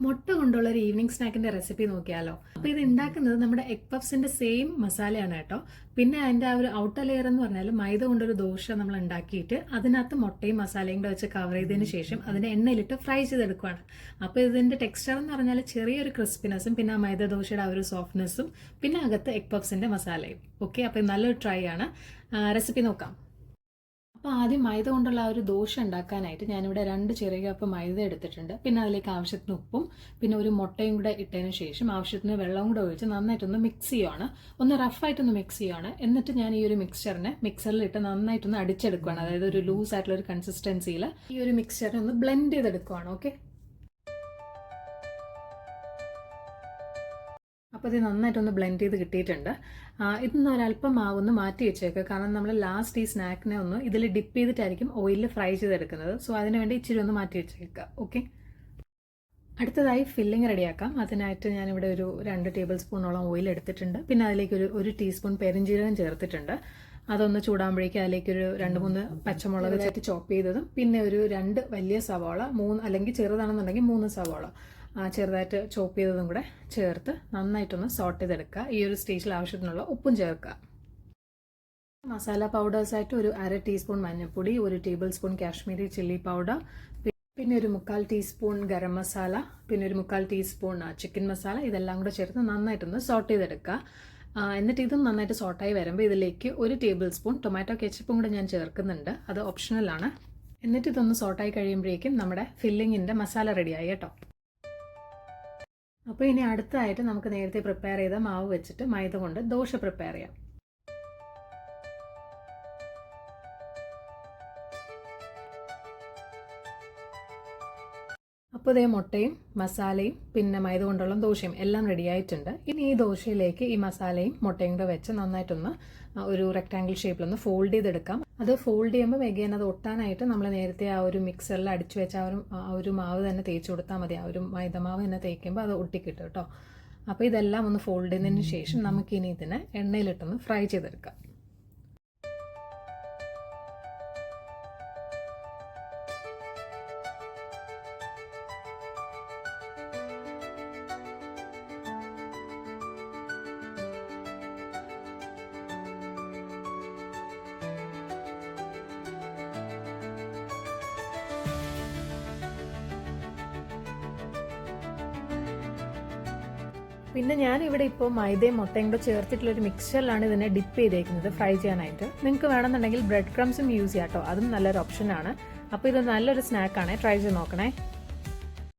മുട്ട കൊണ്ടുള്ള ഒരു ഈവനിങ് സ്നാക്കിന്റെ റെസിപ്പി നോക്കിയാലോ. അപ്പൊ ഇത് ഉണ്ടാക്കുന്നത് നമ്മുടെ എഗ് പഫ്സിന്റെ സെയിം മസാലയാണ് കേട്ടോ. പിന്നെ അതിന്റെ ആ ഒരു ഔട്ടർ ലെയർ എന്ന് പറഞ്ഞാൽ മൈദ കൊണ്ടൊരു ദോശ നമ്മൾ ഉണ്ടാക്കിയിട്ട് അതിനകത്ത് മുട്ടയും മസാലയും കൂടെ വെച്ച് കവർ ചെയ്തതിന് ശേഷം അതിനെ എണ്ണയിലിട്ട് ഫ്രൈ ചെയ്തെടുക്കുകയാണ് അപ്പോൾ ഇതിന്റെ ടെക്സ്ചർ എന്ന് പറഞ്ഞാൽ ചെറിയൊരു ക്രിസ്പിനെസ്സും പിന്നെ ആ മൈദ ദോശയുടെ ആ ഒരു സോഫ്റ്റ്നെസ്സും പിന്നെ അകത്ത് എഗ് പഫ്സിന്റെ മസാലയും ഓക്കെ അപ്പോൾ നല്ലൊരു ട്രൈ ആണ്. റെസിപ്പി നോക്കാം. അപ്പോൾ ആദ്യം മൈദ കൊണ്ടുള്ള ആ ഒരു ദോശ ഉണ്ടാക്കാനായിട്ട് ഞാനിവിടെ രണ്ട് ചെറിയ കപ്പ് മൈദ എടുത്തിട്ടുണ്ട്. പിന്നെ അതിലേക്ക് ആവശ്യത്തിന് ഉപ്പും പിന്നെ ഒരു മുട്ടയും കൂടെ ഇട്ടതിന് ശേഷം ആവശ്യത്തിന് വെള്ളവും കൂടെ ഒഴിച്ച് നന്നായിട്ടൊന്ന് മിക്സ് ചെയ്യുവാണ്. ഒന്ന് റഫായിട്ടൊന്ന് മിക്സ് ചെയ്യുവാണ്. എന്നിട്ട് ഞാൻ ഈ ഒരു മിക്സ്ചറിനെ മിക്സറിലിട്ട് നന്നായിട്ടൊന്ന് അടിച്ചെടുക്കുകയാണ് അതായത് ഒരു ലൂസ് ആയിട്ടുള്ള ഒരു കൺസിസ്റ്റൻസിയിൽ ഈ ഒരു മിക്സ്ചറിനെ ഒന്ന് ബ്ലെൻഡ് ചെയ്തെടുക്കുകയാണ് ഓക്കെ അപ്പോൾ ഇത് നന്നായിട്ടൊന്ന് ബ്ലെൻഡ് ചെയ്ത് കിട്ടിയിട്ടുണ്ട്. ഇതൊന്ന് ഒരല്പം മാവൊന്ന് മാറ്റി വെച്ചേക്കുക കാരണം നമ്മൾ ലാസ്റ്റ് ഈ സ്നാക്കിനെ ഒന്ന് ഇതിൽ ഡിപ്പ് ചെയ്തിട്ടായിരിക്കും ഓയിലിൽ ഫ്രൈ ചെയ്തെടുക്കുന്നത്. സോ അതിന് വേണ്ടി ഇച്ചിരി ഒന്ന് മാറ്റി വെച്ചേക്കുക ഓക്കെ അടുത്തതായി ഫില്ലിംഗ് റെഡിയാക്കാം. അതിനായിട്ട് ഞാനിവിടെ ഒരു രണ്ട് ടേബിൾ സ്പൂണോളം ഓയിൽ എടുത്തിട്ടുണ്ട്. പിന്നെ അതിലേക്ക് ഒരു ഒരു ടീസ്പൂൺ പെരിഞ്ജീരകം ചേർത്തിട്ടുണ്ട്. അതൊന്ന് ചൂടാകുമ്പോഴേക്കും അതിലേക്ക് ഒരു രണ്ട് മൂന്ന് പച്ചമുളക് ചേർത്ത് ചോപ്പ് ചെയ്തതും. പിന്നെ ഒരു രണ്ട് വലിയ സവാള മൂന്ന് അല്ലെങ്കിൽ ചെറുതാണെന്നുണ്ടെങ്കിൽ മൂന്ന് സവാള. ചെറുതായിട്ട് ചോപ്പ് ചെയ്തതും കൂടെ ചേർത്ത് നന്നായിട്ടൊന്ന് സോട്ട് ചെയ്തെടുക്കുക. ഈ ഒരു സ്റ്റേജിൽ ആവശ്യത്തിനുള്ള ഉപ്പും ചേർക്കുക. മസാല പൗഡേഴ്സായിട്ട് ഒരു അര ടീസ്പൂൺ മഞ്ഞൾപ്പൊടി ഒരു table spoon Kashmiri chilli powder പിന്നെ ഒരു മുക്കാൽ ടീസ്പൂൺ ഗരം മസാല പിന്നെ ഒരു മുക്കാൽ ടീസ്പൂൺ ചിക്കൻ മസാല ഇതെല്ലാം കൂടെ ചേർത്ത് നന്നായിട്ടൊന്ന് സോട്ട് ചെയ്തെടുക്കുക. എന്നിട്ട് ഇതും നന്നായിട്ട് സോട്ടായി വരുമ്പോൾ ഇതിലേക്ക് ഒരു ടേബിൾ സ്പൂൺ ടൊമാറ്റോ കെച്ചപ്പും കൂടെ ഞാൻ ചേർക്കുന്നുണ്ട്. അത് ഓപ്ഷണലാണ് എന്നിട്ട് ഇതൊന്ന് സോട്ടായി കഴിയുമ്പോഴേക്കും നമ്മുടെ ഫില്ലിങ്ങിന്റെ മസാല റെഡിയായി കേട്ടോ. അപ്പോൾ ഇനി അടുത്തായിട്ട് നമുക്ക് നേരത്തെ പ്രിപ്പയർ ചെയ്ത മാവ് വെച്ചിട്ട് മൈദ കൊണ്ട് ദോശ പ്രിപ്പയർ ചെയ്യാം. അപ്പോൾ ഇതേ മുട്ടയും മസാലയും പിന്നെ മൈദ കൊണ്ടുള്ള ദോശയും എല്ലാം റെഡി ആയിട്ടുണ്ട്. ഇനി ഈ ദോശയിലേക്ക് ഈ മസാലയും മുട്ടയും കൂടെ വെച്ച് നന്നായിട്ടൊന്ന് ഒരു റെക്റ്റാങ്കിൾ ഷേപ്പിലൊന്ന് ഫോൾഡ് ചെയ്തെടുക്കാം. അത് ഫോൾഡ് ചെയ്യുമ്പോൾ വെഗേൻ അത് ഒട്ടാനായിട്ട് നമ്മൾ നേരത്തെ ആ ഒരു മിക്സറിൽ അടിച്ചു വെച്ച ആ ഒരു ആ ഒരു മാവ് തന്നെ തേച്ച് കൊടുത്താൽ മതി. ആ ഒരു മൈദമാവ് തന്നെ തേക്കുമ്പോൾ അത് ഒട്ടിക്കിട്ടും കേട്ടോ അപ്പോൾ ഇതെല്ലാം ഒന്ന് ഫോൾഡ് ചെയ്തതിന് ശേഷം നമുക്കിനി ഇതിനെ എണ്ണയിലിട്ടൊന്ന് ഫ്രൈ ചെയ്തെടുക്കാം. പിന്നെ ഞാൻ ഇവിടെ ഇപ്പോൾ മൈദയും മുട്ടയും കൂടെ ചേർത്തിട്ടുള്ള ഒരു മിക്സറിലാണ് ഇതിനെ ഡിപ്പ് ചെയ്തേക്കുന്നത് ഫ്രൈ ചെയ്യാനായിട്ട്. നിങ്ങൾക്ക് വേണമെന്നുണ്ടെങ്കിൽ ബ്രെഡ് ക്രംസും യൂസ് ചെയ്യാം കേട്ടോ അതും നല്ലൊരു ഓപ്ഷനാണ്. അപ്പോൾ ഇത് നല്ലൊരു സ്നാക്കാണ്. ട്രൈ ചെയ്ത് നോക്കണേ.